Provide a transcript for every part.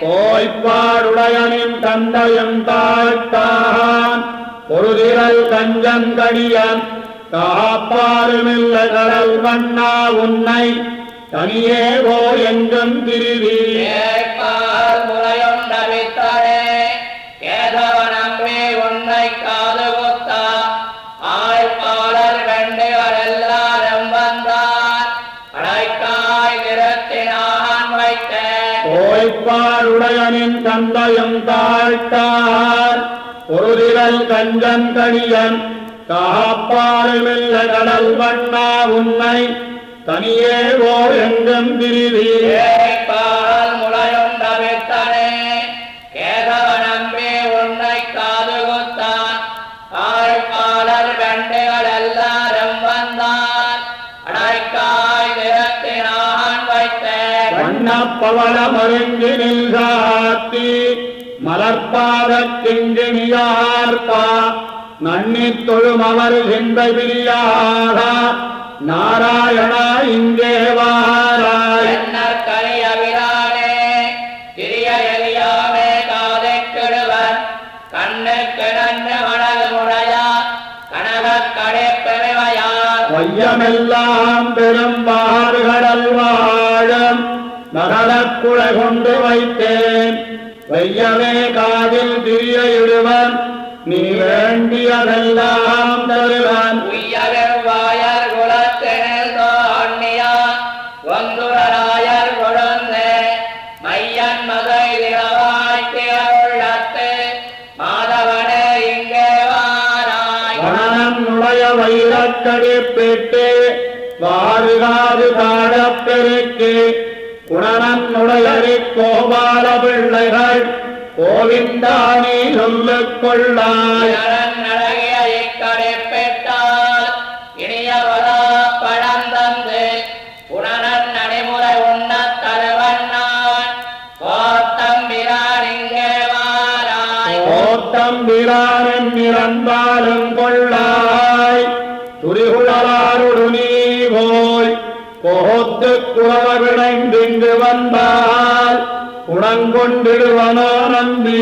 கோய்ப்பாடுடையனின் தந்தையும் தாழ்த்தான் பொருதிரல் தஞ்சந்தடியன் காப்பாருமில்ல கடல் வண்ணா உன்னை. தனியே போ எங்கும் திருவி. ஏற்பால் வைத்தேன் கோய்ப்பாடுடையனின் தந்தையும் தாழ்த்தார். பொருதிரல் கஞ்சங்கடியன் காப்பாருமில்ல கடல் வண்ணா உன்னை. தனியே ஓர் எங்கும் திருவி முளையோ வைத்தேன் வண்ணப்பவள மருங்கினில் சாத்தி மலர்பாத கிங்கிணியார்த்தா நன்னித் தொழும் அவர் சிந்தை பிரியாத நாராயணா இங்கே வாராய் என்னர் கரியவிரானே மகளக்குழை கொண்டு வைத்தேன். வையவே காதில் திரிய இடுவன் நீ வேண்டியதெல்லாம் தருவன். உய்யவெவ்வாயர் குலத்தினில் தோன்னியா வந்துராயர் கொழுந்தே. மையன் மதை திரவாய்த்திய உள்ளத்து மாதவனே இங்கே வாராய். வனனம் நுழைய வைரக்கடி பெட்டு வாறுகாது தாழப் நுழையறி கோபால பிள்ளைகள் கோவிந்தானி சொல்லிக் கொள்ளாய் கோத்தம்பிரானின் நிறந்தாலும் கொள்ளாய் துரிகுழலாருடு நீ கோத்து குறவிடைந்திங்கு வந்தால் குணங்கொண்டிடுவனோ நம்பி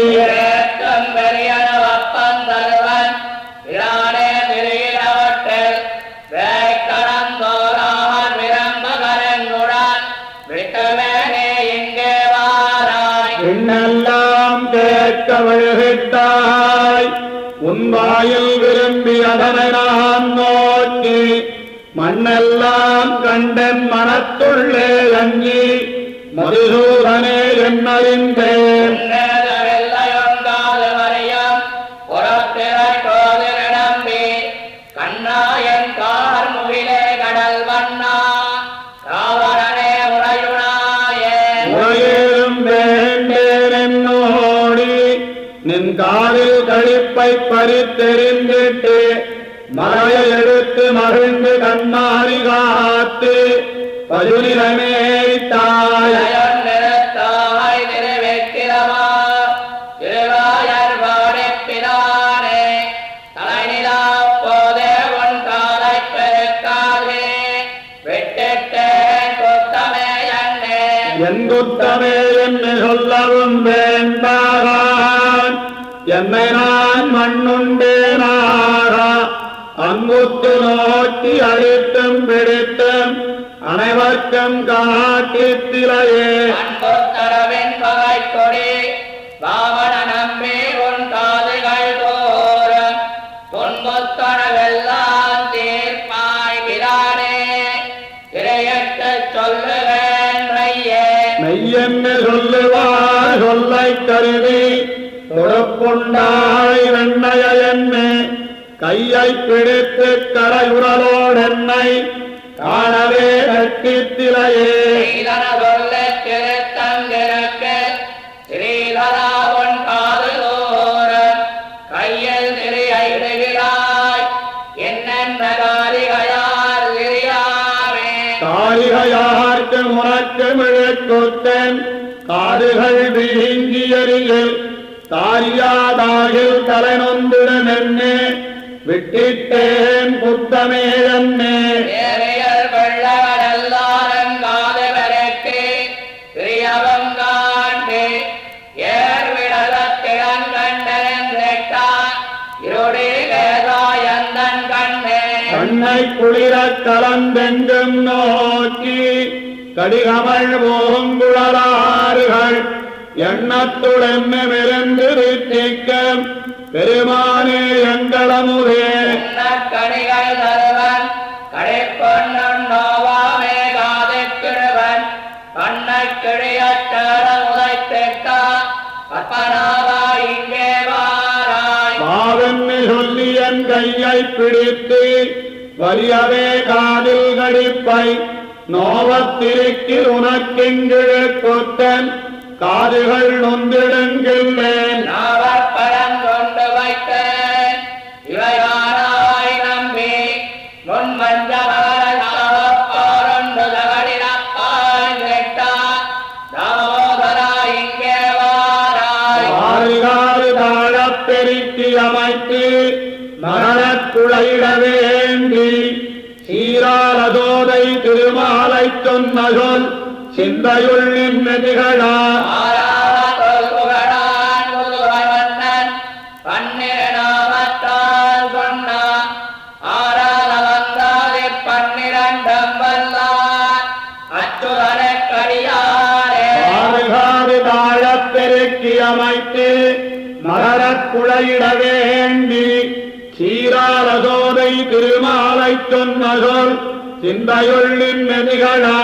இங்கே உன் வாயில் விரும்பி அதனை நான் நோக்கி மண்ணெல்லாம் கண்டன் மனத்துள்ளே அங்கி மதுசூதனே என்னறிந்தேன். நின் காலில் கழிப்பை பறித்தெறிந்திட்டு மலையை எடுத்து மகிழ்ந்து கண்ணாரி காத்து பஜுனிலமே தாய். இளையோன் நிறுத்தாய் திருவெற்றிலமா, திருவாயர் வாடிப் பிரானே, தலைநிலாப் போதே உன் காலைப் பெருக்காதே, விட்டிட்டேன் குத்தமே என்னே. என் குத்தமே என்று சொல்லவும் வேண்டாகான். என்னை நான் மண்ணுண்டேனாக அங்குத்து நோக்கி அழித்தும் பிடித்தும் அனைவர்க்கும் காட்டித்திலையே அன்புத்தரவின் பகைக் கொடி, வாமன நம்பி உன் காதுகள் தோறும், துன்புத்தனவெல்லாம் தீர்ப்பாய் பிரானே, திரையிட்டுச் சொல்லுவேன் மையே மெய்யென்னு சொல்லுவார் சொல்லை கருதி தொடுப்புண்டாய் வெண்ணைய கையை பிடித்து கரையுறலோடென்னை காணவே கட்டித்திலையே. காரிகையார்க்கு முனக்கு மிழக்குத்தன் காதுகள் வீங்கியறியில் தாரியாதாகில் தலைநொந்திடும் என்னே விட்டிட்டேன் புத்தமேதன்னே கண்ணை. குளிரக் கலந்தென்றும் நோக்கி கடிகமழ் போகுங்குழலாறுகள் எண்ணத்துடன் மிருந்து வீட்டிக்க பெருமானே எங்களமுதே. கணிகள் தருவன் கடைப்பொன்னும் நோவாமே காதைக்கிழவன் பண்ணை கிழியச்சேர உதைத்தேக்கா பற்பனாவா இங்கே வாராய். பாவென்னு சொல்லி என் கையை பிடித்து வலியவே காதில் கடிப்பை நோவத்திருக்கி உனக்கெங்கிழு கொத்தன் காதுகள் நொந்திடுங்கில்லேன் நாவர் பழம் கொண்டு வைத்தேன் இவையாராய் நம்பி முன் பெருக்கி அமைத்து மரணக் குழையிட வேண்டி சீராரதோதை திருமாலை சொன்ன சொல் சிந்தையுள் நிம்மதிகளா அமைத்து மகரக் குழையிட வேண்டி சீராரதோதை திருமாலை சொன்ன சொல் சிந்தையுள் நிம்மதிகளா